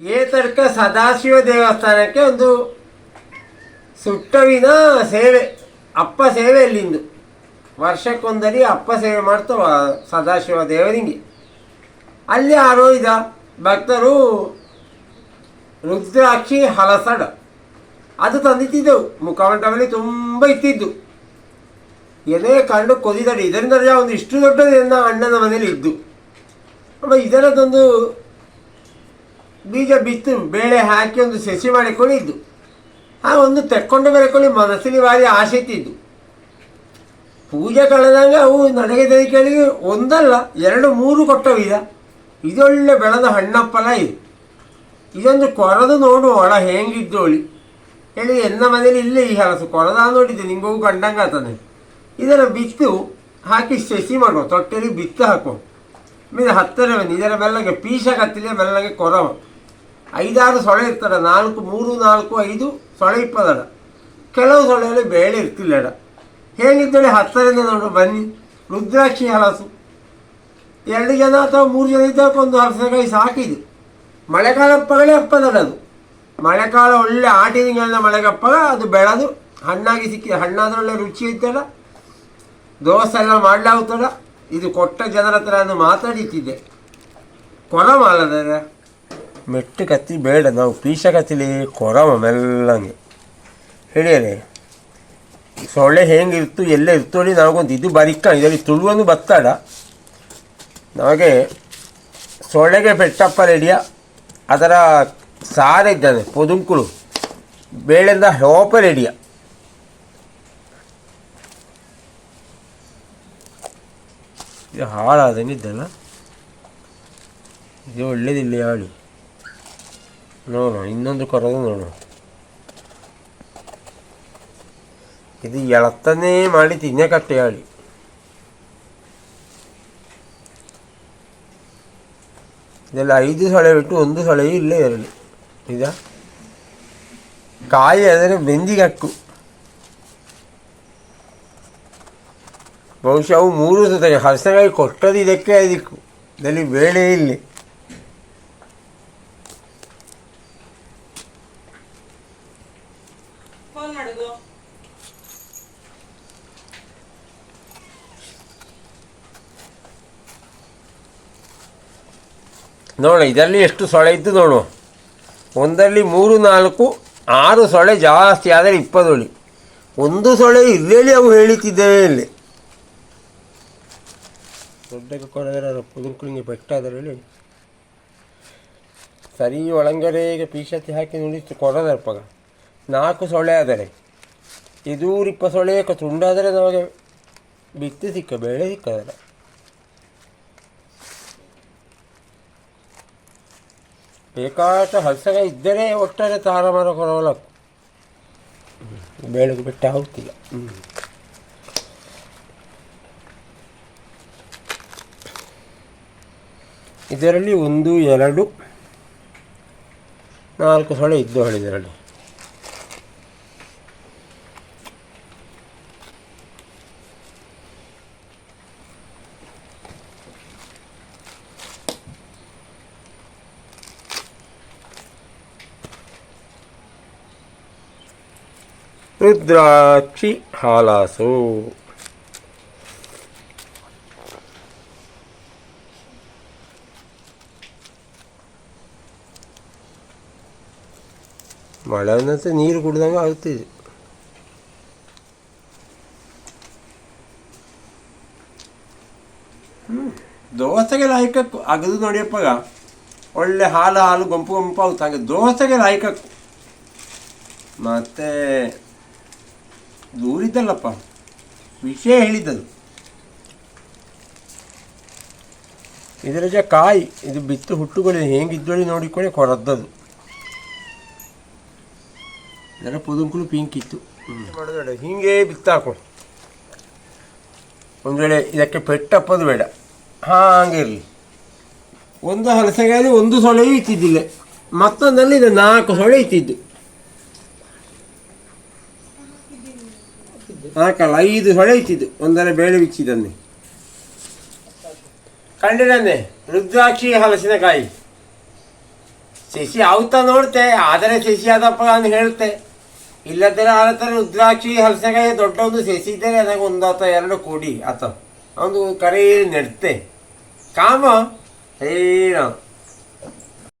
ಏತರ್ಕ ಸದಾಶಿವ ದೇವಸ್ಥಾನಕ್ಕೆ ಒಂದು ಸುಟ್ಟವಿನ ಸೇವೆ, ಅಪ್ಪ ಸೇವೆ ಅಲ್ಲಿಂದು. ವರ್ಷಕ್ಕೊಂದರಿ ಅಪ್ಪ ಸೇವೆ ಮಾಡ್ತವ ಸದಾಶಿವ ದೇವರಿಗೆ ಅಲ್ಲಿ ಯಾರೋ ಇದ ಭಕ್ತರು ರುದ್ರಾಕ್ಷಿ ಹಲಸಡ, ಅದು ತಂದಿತ್ತಿದ್ದೆವು ಮುಖಮಂಟಪದಲ್ಲಿ ತುಂಬ ಇತ್ತಿದ್ದು ಎದೆ ಕಂಡು ಕೊದಿದಡಿ ಇದರಿಂದ ಒಂದು ಇಷ್ಟು ದೊಡ್ಡದು ನನ್ನ ಅಣ್ಣನ ಮನೇಲಿ ಇದ್ದು. ಅಮ್ಮ ಇದರದೊಂದು ಬೀಜ ಬಿತ್ತು, ಬೇಳೆ ಹಾಕಿ ಒಂದು ಸಸಿ ಮಾಡಿಕೊಂಡು ಇದ್ದು ಆ ಒಂದು ತೆಕ್ಕೊಂಡು ಬರಕೊಳ್ಳಿ ಮನಸ್ಸಿನ ಭಾರಿ ಆಸೆ ಇತ್ತಿದ್ದು ಪೂಜೆ ಕಳೆದಾಗ ಅವು ನನಗೆ ಕೇಳಿಗೆ ಒಂದಲ್ಲ, ಎರಡು, ಮೂರು ಕೊಟ್ಟವಿದ ಇದೊಳ್ಳೆ ಬೆಳೆದ ಹಣ್ಣಪ್ಪಲ ಇದು. ಇದೊಂದು ಕೊರದು ನೋಡು, ಒಳ ಹೆಂಗಿದ್ದೋಳಿ ಹೇಳಿ, ಎನ್ನ ಮನೇಲಿ ಇಲ್ಲೇ ಈ ಹಲಸು ಕೊರದ ನೋಡಿದ್ದೆ ನಿಮಗೂ ಕಂಡಂಗೆ ಆತನೆ. ಇದನ್ನು ಬಿತ್ತು, ಹಾಕಿ ಸಸಿ ಮಾಡುವ ತೊಟ್ಟೆಲಿ ಬಿತ್ತು ಹಾಕುವ ಮೀನು ಹತ್ತಿರ ಬನ್ನಿ ಇದರ ಬೆಲ್ಲಗೆ ಪೀಶ ಕತ್ತಿಲೆ ಬೆಲ್ಲಗೆ ಕೊರವ. ಐದಾರು ಸೊಳೆ ಇರ್ತದೆ, ನಾಲ್ಕು, ಮೂರು, ನಾಲ್ಕು, ಐದು ಸೊಳೆ ಇಪ್ಪದಡ ಕೆಲವು ಸೊಳೆಯಲ್ಲಿ ಬೇಳೆ ಇರ್ತಿಲ್ಲಡ. ಹೇಗಿದ್ದೇಳಿ ಹತ್ತರಿಂದ ನೋಡು ಬನ್ನಿ. ರುದ್ರಾಕ್ಷಿ ಹಲಸು. ಎರಡು ಜನ ಅಥವಾ ಮೂರು ಜನ ಇದ್ದಕ್ಕೆ ಒಂದು ಹಲಸಕಾಯಿ ಸಾಕಿದೆ. ಮಳೆಗಾಲ ಅಪ್ಪಗಳೇ ಹಪ್ಪದಡ ಅದು. ಮಳೆಗಾಲ ಒಳ್ಳೆ ಆಟಿನಿಂಗಳ ಮಳೆಗಪ್ಪಗ ಅದು ಬೆಳೆದು ಹಣ್ಣಾಗಿ ಸಿಕ್ಕಿ ಹಣ್ಣಾದ್ರೊಳ್ಳೆ ರುಚಿ ಇತ್ತಲ್ಲ ದೋಸೆ ಎಲ್ಲ ಮಾಡಲಾಗುತ್ತಲ್ಲ. ಇದು ಕೊಟ್ಟ ಜನರ ಹತ್ರ ಮಾತಾಡಿತಿದ್ದೆ ಕೊರ ಮಾಲದ ಮೆಟ್ಟು ಕತ್ತಿ ಬೇಡ, ನಾವು ಪೀಶ ಕತ್ತಿಲಿ ಕೊರಮ ಮೆಲ್ಲಂಗೆ. ಹೇಳಿದರೆ ಸೊಳ್ಳೆ ಹೆಂಗಿರ್ತು ಎಲ್ಲ ಇರ್ತೋಳಿ ನಾವೊಂದು ಇದು ಬರಿಕ ಇದರಲ್ಲಿ ತುಳುವನ್ನು ಬತ್ತಾಡ. ನಮಗೆ ಸೊಳ್ಳೆಗೆ ಪೆಟ್ಟಪ್ಪ ರೆಡಿಯ, ಅದರ ಸಾರ ಇದ್ದಾನೆ, ಪೊದುಂಕುಳು. ಬೇಳೆಂದ ಹೋಪ ರೆಡಿಯ. ಇದು ಹಾಳಾದಂಗಿದ್ದಲ್ಲ? ಇದು ಒಳ್ಳೇದಿಲ್ಲ ಹಾಳಿ ನೋಡೋಣ ಇನ್ನೊಂದು ಕೊರೋದು ನೋಡೋಣ ಇದು ಎಳತ್ತನೇ ಮಾಡಿ ತಿನ್ನಕಟ್ಟೆ ಹೇಳಿ. ಇದೆಲ್ಲ ಐದು ಸೊಳೆ ಬಿಟ್ಟು ಒಂದು ಸೊಳೆಯೂ ಇಲ್ಲೇ ಇರಲಿ. ಈಗ ಕಾಯಿ ಅಂದರೆ ಬೆಂದಿಗಕ್ಕು ಬಹುಶಃ ಅವು ಮೂರು ಜೊತೆಗೆ ಹಲಸೆಕಾಯಿ ಕೊಟ್ಟದ್ದು ಇದಕ್ಕೆ ಅದಕ್ಕೂ ಇದರಲ್ಲಿ ಬೇಳೆ ಇಲ್ಲಿ. ಫೋನ್ ಇದರಲ್ಲಿ ಎಷ್ಟು ಸೊಳೆ ಇತ್ತು ನೋಡು. ಒಂದರಲ್ಲಿ ಮೂರು, ನಾಲ್ಕು, ಆರು ಸೊಳೆ ಜಾಸ್ತಿ ಆದರೆ ಇಪ್ಪತ್ತೊಳಿ ಒಂದು ಸೊಳೆ ಇಲ್ಲೇಳಿ ಅವು ಹೇಳಿತಿದ್ದೇವೆ ಇಲ್ಲಿ. ದೊಡ್ಡಕ್ಕೆ ಕೊಡದರೆ ಪುದುಂಕುಳಿಗೆ ಪೆಟ್ಟಾದರೆ ಹೇಳಿ. ಸರಿ ಒಳಂಗರೆಗೆ ಪೀಶತಿ ಹಾಕಿ ನುಡಿಸ್ತು ಕೊಡದರ್ಪಗ ನಾಲ್ಕು ಸೊಳ್ಳೆ ಆದರೆ ಇದೂರಿಪ್ಪ ಇಪ್ಪ ಸೊಳ್ಳೆ ತುಂಡಾದರೆ ನಮಗೆ ಬಿತ್ತಿ ಸಿಕ್ಕ, ಬೆಳೆ ಸಿಕ್ಕದಲ್ಲ ಬೇಕಾದ ಹಸಗ ಇದ್ದರೆ ಒಟ್ಟಾರೆ ತಾರಮಾರ ಕೊರವಲ್ಲ ಬೆಳಗ್ಗೆ ಬಿಟ್ಟು ಹೋಗ್ತಿಲ್ಲ ಇದರಲ್ಲಿ ಒಂದು, ಎರಡು, ನಾಲ್ಕು ಸೊಳೆ ಇದ್ದು ಇದರಲ್ಲಿ. ರುದ್ರಾಕ್ಷಿ ಹಾಲಾಸು ಮಳೆ ಅನ್ನಂತೆ ನೀರು ಕುಡ್ದಂಗೆ ಆಗ್ತಿದೆ ದೋಸೆಗೆ ಲಾಯ್ಕಕ್ಕು ಅಗದು ನೋಡಿಯಪ್ಪಗ ಒಳ್ಳೆ ಹಾಲು ಹಾಲು ಗುಂಪು ಗುಂಪು ಆಗುತ್ತೆ ಹಾಗೆ ದೋಸೆಗೆ ಲಾಯ್ಕಕ್ಕು ಮತ್ತೆ ದೂರಿದ್ದಲ್ಲಪ್ಪ. ವಿಷಯ ಹೇಳಿದ್ದದು. ಇದರ ಜ ಕಾಯಿ ಇದು ಬಿತ್ತು ಹುಟ್ಟುಗಳು ಹೇಗಿದ್ದೊಳಿ ನೋಡಿಕೊಳ್ಳಿ ಕೊರದ್ದದು. ಇದರ ಪುದುಂಕುಲು ಪಿಂಕಿತ್ತು. ಹಿಂಗೆ ಬಿತ್ತಾಕು ಒಂದು ವೇಳೆ ಇದಕ್ಕೆ ಪೆಟ್ಟಪ್ಪದು ಬೇಡ. ಹಾಗೆ ಇರಲಿ. ಒಂದು ಹಲಸೆಗಾಲಿ ಒಂದು ಸೊಳೆಯೂ ಇತ್ತಿದ್ದಿಲ್ಲ. ಮತ್ತೊಂದಲ್ಲಿ ಇದು ನಾಲ್ಕು ಸೊಳೆ ಇತ್ತಿದ್ದು. ನಾಲ್ಕಲ್ಲ ಐದು ಹೊಳೆ ಇತ್ತಿದ್ದು ಒಂದರ ಬೇಳೆ ಬಿಚ್ಚಿದನ್ನೇ ಕಂಡಿರನ್ನೇ? ರುದ್ರಾಕ್ಷಿ ಹಲಸಿನಕಾಯಿ. ಶಶಿ ಆಗುತ್ತಾ ನೋಡ್ತೆ ಆದರೆ ಶಶಿ ಆದಪ್ಪ ಅಂತ ಹೇಳ್ತೆ ಇಲ್ಲದ್ರೆ ಥರ ರುದ್ರಾಕ್ಷಿ ಹಲಸಿನಕಾಯಿ ದೊಡ್ಡ ಒಂದು ಸಸಿ ಇದ್ದರೆ ಅದಕ್ಕೆ ಒಂದು ಅಥವಾ ಎರಡು ಕೊಡಿ ಅಥವಾ ಅವನು ಕರೆ ನೆಡ್ತೆ. ಕಾಮ ಏನ